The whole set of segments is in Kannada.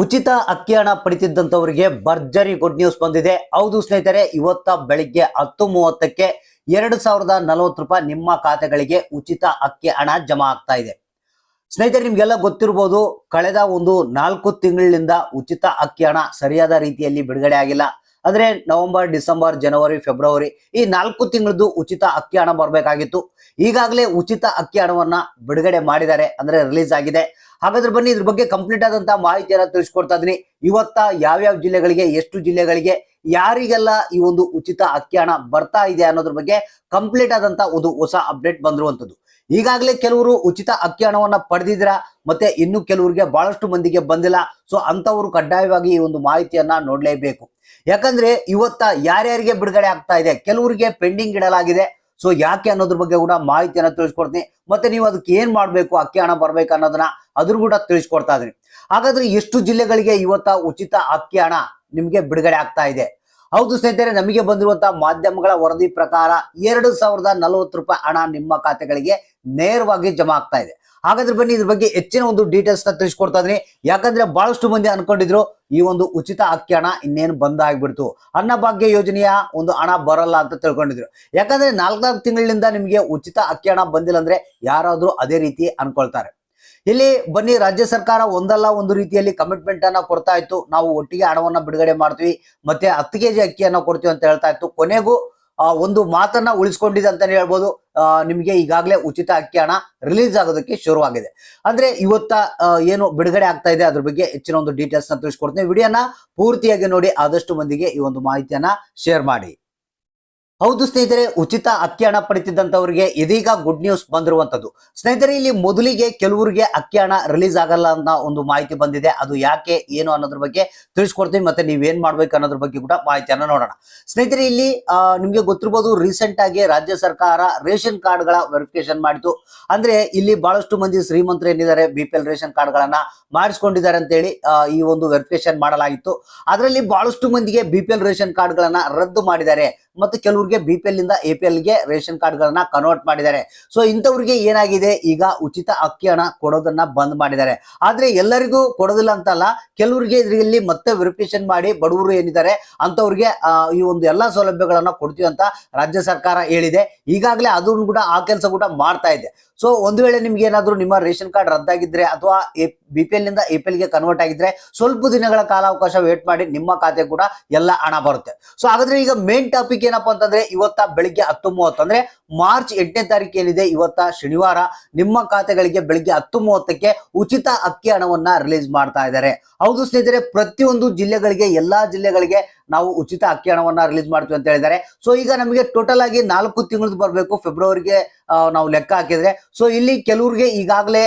ಉಚಿತ ಅಕ್ಕಿ ಹಣ ಪಡಿತಿದ್ದಂಥವರಿಗೆ ಭರ್ಜರಿ ಗುಡ್ ನ್ಯೂಸ್ ಬಂದಿದೆ. ಹೌದು ಸ್ನೇಹಿತರೆ, ಇವತ್ತ ಬೆಳಿಗ್ಗೆ ಹತ್ತು ಮೂವತ್ತಕ್ಕೆ ಎರಡು ಸಾವಿರದ ನಲವತ್ತು ರೂಪಾಯಿ ನಿಮ್ಮ ಖಾತೆಗಳಿಗೆ ಉಚಿತ ಅಕ್ಕಿ ಹಣ ಜಮಾ ಆಗ್ತಾ ಇದೆ. ಸ್ನೇಹಿತರೆ, ನಿಮ್ಗೆಲ್ಲ ಗೊತ್ತಿರ್ಬೋದು, ಕಳೆದ ಒಂದು ನಾಲ್ಕು ತಿಂಗಳಿನಿಂದ ಉಚಿತ ಅಕ್ಕಿ ಹಣ ಸರಿಯಾದ ರೀತಿಯಲ್ಲಿ ಬಿಡುಗಡೆ ಆಗಿಲ್ಲ. ಅಂದ್ರೆ ನವೆಂಬರ್, ಡಿಸೆಂಬರ್, ಜನವರಿ, ಫೆಬ್ರವರಿ ಈ ನಾಲ್ಕು ತಿಂಗಳದ್ದು ಉಚಿತ ಅಕ್ಕಿ ಹಣ ಬರಬೇಕಾಗಿತ್ತು. ಈಗಾಗಲೇ ಉಚಿತ ಅಕ್ಕಿ ಹಣವನ್ನ ಬಿಡುಗಡೆ ಮಾಡಿದ್ದಾರೆ, ಅಂದ್ರೆ ರಿಲೀಸ್ ಆಗಿದೆ. ಹಾಗಾದ್ರೆ ಬನ್ನಿ ಇದ್ರ ಬಗ್ಗೆ ಕಂಪ್ಲೀಟ್ ಆದಂತಹ ಮಾಹಿತಿಯನ್ನ ತಿಳಿಸ್ಕೊಡ್ತಾ ಇದೀನಿ ಇವತ್ತ ಯಾವ್ಯಾವ ಜಿಲ್ಲೆಗಳಿಗೆ, ಎಷ್ಟು ಜಿಲ್ಲೆಗಳಿಗೆ, ಯಾರಿಗೆಲ್ಲ ಈ ಒಂದು ಉಚಿತ ಅಕ್ಕಿ ಹಣ ಬರ್ತಾ ಇದೆ ಅನ್ನೋದ್ರ ಬಗ್ಗೆ ಕಂಪ್ಲೀಟ್ ಆದಂತ ಒಂದು ಹೊಸ ಅಪ್ಡೇಟ್ ಬಂದಿರುವಂತದ್ದು ಈಗಾಗಲೇ ಕೆಲವರು ಉಚಿತ ಅಕ್ಕಿ ಹಣವನ್ನ ಪಡೆದಿದ್ರ ಮತ್ತೆ ಇನ್ನು ಕೆಲವರಿಗೆ ಬಹಳಷ್ಟು ಮಂದಿಗೆ ಬಂದಿಲ್ಲ. ಸೊ ಅಂತವರು ಕಡ್ಡಾಯವಾಗಿ ಈ ಒಂದು ಮಾಹಿತಿಯನ್ನ ನೋಡ್ಲೇಬೇಕು. ಯಾಕಂದ್ರೆ ಇವತ್ತ ಯಾರ್ಯಾರಿಗೆ ಬಿಡುಗಡೆ ಆಗ್ತಾ ಇದೆ? ಕೆಲವರಿಗೆ ಪೆಂಡಿಂಗ್ ಇಡಲಾಗಿದೆ. ಸೊ ಯಾಕೆ ಅನ್ನೋದ್ರ ಬಗ್ಗೆ ಕೂಡ ಮಾಹಿತಿಯನ್ನ ತಿಳಿಸ್ಕೊಡ್ತೀನಿ. ಮತ್ತೆ ನೀವು ಅದಕ್ಕೆ ಏನ್ ಮಾಡ್ಬೇಕು? ಅಕ್ಕಿ ಹಣ ಬರ್ಬೇಕು ಅನ್ನೋದನ್ನ ಅದ್ರ ಕೂಡ ತಿಳಿಸ್ಕೊಡ್ತಾ ಇದ್ರಿ. ಹಾಗಾದ್ರೆ ಎಷ್ಟು ಜಿಲ್ಲೆಗಳಿಗೆ ಇವತ್ತ ಉಚಿತ ಅಕ್ಕಿ ಹಣ ನಿಮ್ಗೆ ಬಿಡುಗಡೆ ಆಗ್ತಾ ಇದೆ? ಹೌದು ಸ್ನೇಹಿತರೆ, ನಮಗೆ ಬಂದಿರುವಂತಹ ಮಾಧ್ಯಮಗಳ ವರದಿ ಪ್ರಕಾರ ಎರಡು ಸಾವಿರದ ನಲವತ್ತು ರೂಪಾಯಿ ಹಣ ನಿಮ್ಮ ಖಾತೆಗಳಿಗೆ ನೇರವಾಗಿ ಜಮಾ ಆಗ್ತಾ ಇದೆ. ಹಾಗಾದ್ರೆ ಬನ್ನಿ ಇದ್ರ ಬಗ್ಗೆ ಹೆಚ್ಚಿನ ಒಂದು ಡೀಟೇಲ್ಸ್ನ ತಿಳಿಸ್ಕೊಡ್ತಾ ಇದ್ರಿ ಯಾಕಂದ್ರೆ ಬಹಳಷ್ಟು ಮಂದಿ ಅನ್ಕೊಂಡಿದ್ರು ಈ ಒಂದು ಉಚಿತ ಅಕ್ಕಿ ಹಣ ಇನ್ನೇನು ಬಂದ್ ಆಗ್ಬಿಡ್ತು ಅನ್ನಭಾಗ್ಯ ಯೋಜನೆಯ ಒಂದು ಹಣ ಬರಲ್ಲ ಅಂತ ತಿಳ್ಕೊಂಡಿದ್ರು. ಯಾಕಂದ್ರೆ ನಾಲ್ಕು ತಿಂಗಳಿಂದ ನಿಮಗೆ ಉಚಿತ ಅಕ್ಕಿ ಹಣ ಬಂದಿಲ್ಲ ಅಂದ್ರೆ ಯಾರಾದ್ರೂ ಅದೇ ರೀತಿ ಅನ್ಕೊಳ್ತಾರೆ. ಇಲ್ಲಿ ಬನ್ನಿ, ರಾಜ್ಯ ಸರ್ಕಾರ ಒಂದಲ್ಲ ಒಂದು ರೀತಿಯಲ್ಲಿ ಕಮಿಟ್ಮೆಂಟ್ ಅನ್ನ ಕೊಡ್ತಾ ಇತ್ತು. ನಾವು ಒಟ್ಟಿಗೆ ಹಣವನ್ನ ಬಿಡುಗಡೆ ಮಾಡ್ತೀವಿ, ಮತ್ತೆ ಹತ್ತು ಕೆಜಿ ಅಕ್ಕಿಯನ್ನ ಕೊಡ್ತೀವಿ ಅಂತ ಹೇಳ್ತಾ ಇತ್ತು. ಕೊನೆಗೂ, ಆ, ಒಂದು ಮಾತನ್ನ ಉಳಿಸ್ಕೊಂಡಿದೆ ಅಂತಾನೆ ಹೇಳ್ಬೋದು. ನಿಮಗೆ ನಿಮ್ಗೆ ಈಗಾಗಲೇ ಉಚಿತ ಅಕ್ಕಿ ಹಣ ರಿಲೀಸ್ ಆಗೋದಕ್ಕೆ ಶುರುವಾಗಿದೆ. ಅಂದ್ರೆ ಇವತ್ತ ಏನು ಬಿಡುಗಡೆ ಆಗ್ತಾ ಇದೆ ಅದ್ರ ಬಗ್ಗೆ ಹೆಚ್ಚಿನ ಒಂದು ಡೀಟೇಲ್ಸ್ನ ತಿಳಿಸ್ಕೊಡ್ತೀನಿ. ವಿಡಿಯೋನ ಪೂರ್ತಿಯಾಗಿ ನೋಡಿ, ಆದಷ್ಟು ಮಂದಿಗೆ ಈ ಒಂದು ಮಾಹಿತಿಯನ್ನ ಶೇರ್ ಮಾಡಿ. ಹೌದು ಸ್ನೇಹಿತರೆ, ಉಚಿತ ಅಕ್ಕಿ ಹಣ ಪಡಿತಿದ್ದಂಥವ್ರಿಗೆ ಇದೀಗ ಗುಡ್ ನ್ಯೂಸ್ ಬಂದಿರುವಂತದ್ದು ಸ್ನೇಹಿತರೆ, ಇಲ್ಲಿ ಮೊದಲಿಗೆ ಕೆಲವರಿಗೆ ಅಕ್ಕಿ ಹಣ ರಿಲೀಸ್ ಆಗಲ್ಲ ಅಂತ ಒಂದು ಮಾಹಿತಿ ಬಂದಿದೆ. ಅದು ಯಾಕೆ, ಏನು ಅನ್ನೋದ್ರ ಬಗ್ಗೆ ತಿಳಿಸ್ಕೊಡ್ತೀನಿ ಮತ್ತೆ ನೀವೇನ್ ಮಾಡ್ಬೇಕು ಅನ್ನೋದ್ರ ಬಗ್ಗೆ ಕೂಡ ಮಾಹಿತಿಯನ್ನ ನೋಡೋಣ. ಸ್ನೇಹಿತರೆ, ಇಲ್ಲಿ ನಿಮ್ಗೆ ಗೊತ್ತಿರ್ಬೋದು ರೀಸೆಂಟ್ ಆಗಿ ರಾಜ್ಯ ಸರ್ಕಾರ ರೇಷನ್ ಕಾರ್ಡ್ಗಳ ವೆರಿಫಿಕೇಶನ್ ಮಾಡಿತು. ಅಂದ್ರೆ, ಇಲ್ಲಿ ಬಹಳಷ್ಟು ಮಂದಿ ಶ್ರೀಮಂತರು ಏನಿದ್ದಾರೆ ಬಿ ಪಿ ಎಲ್ ರೇಷನ್ ಕಾರ್ಡ್ಗಳನ್ನ ಮಾಡಿಸ್ಕೊಂಡಿದ್ದಾರೆ ಅಂತೇಳಿ ಈ ಒಂದು ವೆರಿಫಿಕೇಶನ್ ಮಾಡಲಾಗಿತ್ತು. ಅದರಲ್ಲಿ ಬಹಳಷ್ಟು ಮಂದಿಗೆ ಬಿ ಪಿ ಎಲ್ ರೇಷನ್ ಕಾರ್ಡ್ಗಳನ್ನ ರದ್ದು ಮಾಡಿದ್ದಾರೆ. ಮತ್ತು ಕೆಲವರಿಗೆ ಬಿ ಪಿ ಎಲ್ ಇಂದ ಎ ಪಿ ಎಲ್ಗೆ ರೇಷನ್ ಕಾರ್ಡ್ಗಳನ್ನ ಕನ್ವರ್ಟ್ ಮಾಡಿದ್ದಾರೆ. ಸೊ ಇಂಥವ್ರಿಗೆ ಏನಾಗಿದೆ? ಈಗ ಉಚಿತ ಅಕ್ಕಿ ಹಣ ಕೊಡೋದನ್ನ ಬಂದ್ ಮಾಡಿದ್ದಾರೆ. ಆದ್ರೆ ಎಲ್ಲರಿಗೂ ಕೊಡೋದಿಲ್ಲ ಅಂತಲ್ಲ, ಕೆಲವರಿಗೆ ಇದರಲ್ಲಿ ಮತ್ತೆ ವೆರಿಫಿಕೇಶನ್ ಮಾಡಿ ಬಡವರು ಏನಿದ್ದಾರೆ ಅಂತವ್ರಿಗೆ ಈ ಒಂದು ಎಲ್ಲಾ ಸೌಲಭ್ಯಗಳನ್ನ ಕೊಡ್ತೀವಿ ಅಂತ ರಾಜ್ಯ ಸರ್ಕಾರ ಹೇಳಿದೆ. ಈಗಾಗಲೇ ಅದನ್ನು ಕೂಡ ಆ ಕೆಲಸ ಕೂಡ ಮಾಡ್ತಾ ಇದೆ. ಸೊ ಒಂದು ವೇಳೆ ನಿಮ್ಗೆ ಏನಾದ್ರು ನಿಮ್ಮ ರೇಷನ್ ಕಾರ್ಡ್ ರದ್ದಾಗಿದ್ರೆ ಅಥವಾ ಬಿ ಪಿ ಎಲ್ನಿಂದ ಎ ಪಿ ಎಲ್ಗೆ ಕನ್ವರ್ಟ್ ಆಗಿದ್ರೆ ಸ್ವಲ್ಪ ದಿನಗಳ ಕಾಲಾವಕಾಶ ವೇಟ್ ಮಾಡಿ ನಿಮ್ಮ ಖಾತೆ ಕೂಡ ಎಲ್ಲ ಹಣ ಬರುತ್ತೆ. ಸೊ ಹಾಗಾದ್ರೆ ಈಗ ಮೇನ್ ಟಾಪಿಕ್ ಏನಪ್ಪಾ ಅಂತಂದ್ರೆ ಇವತ್ತ ಬೆಳಿಗ್ಗೆ ಹತ್ತು ಮೂವತ್ತು ಅಂದ್ರೆ ಮಾರ್ಚ್ ಎಂಟನೇ ತಾರೀಕು ಏನಿದೆ ಇವತ್ತ ಶನಿವಾರ, ನಿಮ್ಮ ಖಾತೆಗಳಿಗೆ ಬೆಳಿಗ್ಗೆ ಹತ್ತು ಮೂವತ್ತಕ್ಕೆ ಉಚಿತ ಅಕ್ಕಿ ಹಣವನ್ನ ರಿಲೀಸ್ ಮಾಡ್ತಾ ಇದ್ದಾರೆ. ಹೌದು ಸ್ನೇಹಿತರೆ, ಪ್ರತಿಯೊಂದು ಜಿಲ್ಲೆಗಳಿಗೆ, ಎಲ್ಲಾ ಜಿಲ್ಲೆಗಳಿಗೆ ನಾವು ಉಚಿತ ಅಕ್ಕಿ ಹಣವನ್ನ ರಿಲೀಸ್ ಮಾಡ್ತೀವಿ ಅಂತ ಹೇಳಿದ್ದಾರೆ. ಸೊ ಈಗ ನಮಗೆ ಟೋಟಲ್ ಆಗಿ ನಾಲ್ಕು ತಿಂಗಳದ್ದು ಬರಬೇಕು. ಫೆಬ್ರವರಿಗೆ ನಾವು ಲೆಕ್ಕ ಹಾಕಿದ್ರೆ. ಸೊ ಇಲ್ಲಿ ಕೆಲವರಿಗೆ ಈಗಾಗಲೇ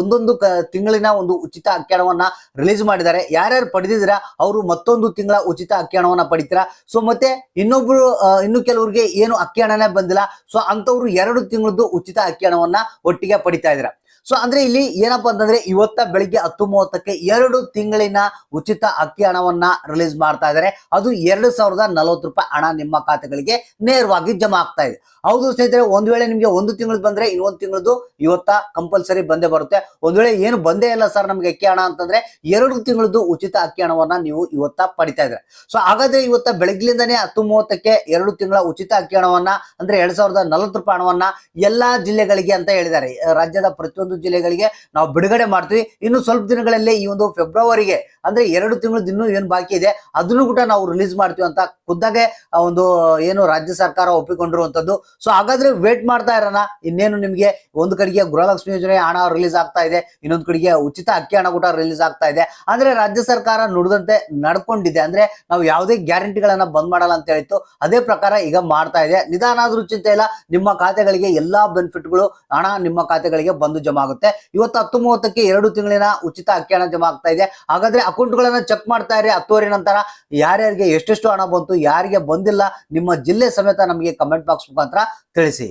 ಒಂದೊಂದು ತಿಂಗಳಿನ ಒಂದು ಉಚಿತ ಅಕ್ಕಿ ಹಣವನ್ನ ರಿಲೀಸ್ ಮಾಡಿದ್ದಾರೆ. ಯಾರ್ಯಾರು ಪಡೆದಿದ್ರ ಅವರು ಮತ್ತೊಂದು ತಿಂಗಳ ಉಚಿತ ಅಕ್ಕಿ ಹಣವನ್ನ ಪಡಿತೀರಾ? ಸೊ ಮತ್ತೆ ಇನ್ನೊಬ್ರು ಇನ್ನು ಕೆಲವರಿಗೆ ಏನು ಅಕ್ಕಿ ಹಣನೇ ಬಂದಿಲ್ಲ. ಸೊ ಅಂತವ್ರು ಎರಡು ತಿಂಗಳದ್ದು ಉಚಿತ ಅಕ್ಕಿ ಹಣವನ್ನ ಒಟ್ಟಿಗೆ ಪಡಿತಾ ಇದ್ದೀರಾ? ಸೊ ಅಂದ್ರೆ ಇಲ್ಲಿ ಏನಪ್ಪಾ ಅಂತಂದ್ರೆ ಇವತ್ತ ಬೆಳಿಗ್ಗೆ ಹತ್ತು ಮೂವತ್ತಕ್ಕೆ ಎರಡು ತಿಂಗಳಿನ ಉಚಿತ ಅಕ್ಕಿ ಹಣವನ್ನ ರಿಲೀಸ್ ಮಾಡ್ತಾ ಇದಾರೆ. ಅದು ಎರಡು ಸಾವಿರದ ನಲವತ್ತು ರೂಪಾಯಿ ಹಣ ನಿಮ್ಮ ಖಾತೆಗಳಿಗೆ ನೇರವಾಗಿ ಜಮಾ ಆಗ್ತಾ ಇದೆ. ಹೌದು ಸ್ನೇಹಿತರೆ, ಒಂದ್ ವೇಳೆ ನಿಮ್ಗೆ ಒಂದು ತಿಂಗಳು ಬಂದ್ರೆ ಇನ್ನೊಂದು ತಿಂಗಳದು ಇವತ್ತ ಕಂಪಲ್ಸರಿ ಬಂದೇ ಬರುತ್ತೆ. ಒಂದ್ ವೇಳೆ ಏನು ಬಂದೇ ಇಲ್ಲ ಸರ್ ನಮ್ಗೆ ಅಕ್ಕಿ ಹಣ ಅಂತಂದ್ರೆ ಎರಡು ತಿಂಗಳದು ಉಚಿತ ಅಕ್ಕಿ ಹಣವನ್ನ ನೀವು ಇವತ್ತ ಪಡಿತಾ ಇದ್ರೆ ಸೊ ಹಾಗಾದ್ರೆ ಇವತ್ತ ಬೆಳಗ್ಲಿಂದಾನೇ ಹತ್ತು ಮೂವತ್ತಕ್ಕೆ ಎರಡು ತಿಂಗಳ ಉಚಿತ ಅಕ್ಕಿ ಹಣವನ್ನ, ಅಂದ್ರೆ ಎರಡ್ ಸಾವಿರದ ನಲವತ್ತು ರೂಪಾಯಿ ಹಣವನ್ನ ಎಲ್ಲಾ ಜಿಲ್ಲೆಗಳಿಗೆ ಅಂತ ಹೇಳಿದ್ದಾರೆ. ರಾಜ್ಯದ ಪ್ರತಿಯೊಂದು ಜಿಲ್ಲೆಗಳಿಗೆ ನಾವು ಬಿಡುಗಡೆ ಮಾಡ್ತೀವಿ. ಇನ್ನು ಸ್ವಲ್ಪ ದಿನಗಳಲ್ಲೇ ಈ ಒಂದು ಫೆಬ್ರವರಿಗೆ ಅಂದ್ರೆ ಎರಡು ತಿಂಗಳು ಇನ್ನೂ ಏನು ಬಾಕಿ ಇದೆ, ಅದನ್ನು ಕೂಡ ನಾವು ರಿಲೀಸ್ ಮಾಡ್ತೀವಿ ಅಂತ ಖುದ್ದಾಗೆ ಒಂದು ಏನು ರಾಜ್ಯ ಸರ್ಕಾರ ಒಪ್ಪಿಕೊಂಡಿರುವಂತದ್ದು. ಸೊ ಹಾಗಾದ್ರೆ ವೇಟ್ ಮಾಡ್ತಾ ಇರೋಣ. ಇನ್ನೇನು ನಿಮಗೆ ಒಂದು ಕಡೆಗೆ ಗೃಹಲಕ್ಷ್ಮಿ ಯೋಜನೆ ಹಣ ರಿಲೀಸ್ ಆಗ್ತಾ ಇದೆ, ಇನ್ನೊಂದು ಕಡೆಗೆ ಉಚಿತ ಅಕ್ಕಿ ಹಣ ಕೂಡ ರಿಲೀಸ್ ಆಗ್ತಾ ಇದೆ. ಅಂದ್ರೆ ರಾಜ್ಯ ಸರ್ಕಾರ ನುಡಿದಂತೆ ನಡ್ಕೊಂಡಿದೆ. ಅಂದ್ರೆ ನಾವು ಯಾವುದೇ ಗ್ಯಾರಂಟಿಗಳನ್ನ ಬಂದ್ ಮಾಡಲ್ಲ ಅಂತ ಹೇಳಿತ್ತು. ಅದೇ ಪ್ರಕಾರ ಈಗ ಮಾಡ್ತಾ ಇದೆ. ನಿಧಾನ ಆದ್ರೂ ಚಿಂತೆ ಇಲ್ಲ. ನಿಮ್ಮ ಖಾತೆಗಳಿಗೆ ಎಲ್ಲಾ ಬೆನಿಫಿಟ್ಗಳು ಹಣ ನಿಮ್ಮ ಖಾತೆಗಳಿಗೆ ಬಂದು ಜಮಾ ಆಗುತ್ತೆ. ಇವತ್ತು ಹತ್ತು ಮೂವತ್ತಕ್ಕೆ ಎರಡು ತಿಂಗಳಿನ ಉಚಿತ ಅಕ್ಕಿ ಹಣ ಜಮಾ ಆಗ್ತಾ ಇದೆ. ಹಾಗಾದ್ರೆ ಅಕೌಂಟ್ಗಳನ್ನ ಚೆಕ್ ಮಾಡ್ತಾ ಇರಿ ಹತ್ತುವರೆ ನಂತರ. ಯಾರ್ಯಾರಿಗೆ ಎಷ್ಟೆಷ್ಟು ಹಣ ಬಂತು, ಯಾರಿಗೆ ಬಂದಿಲ್ಲ, ನಿಮ್ಮ ಜಿಲ್ಲೆ ಸಮೇತ ನಮಗೆ ಕಮೆಂಟ್ ಬಾಕ್ಸ್ ಮುಖಾಂತರ ತಿಳಿಸಿ.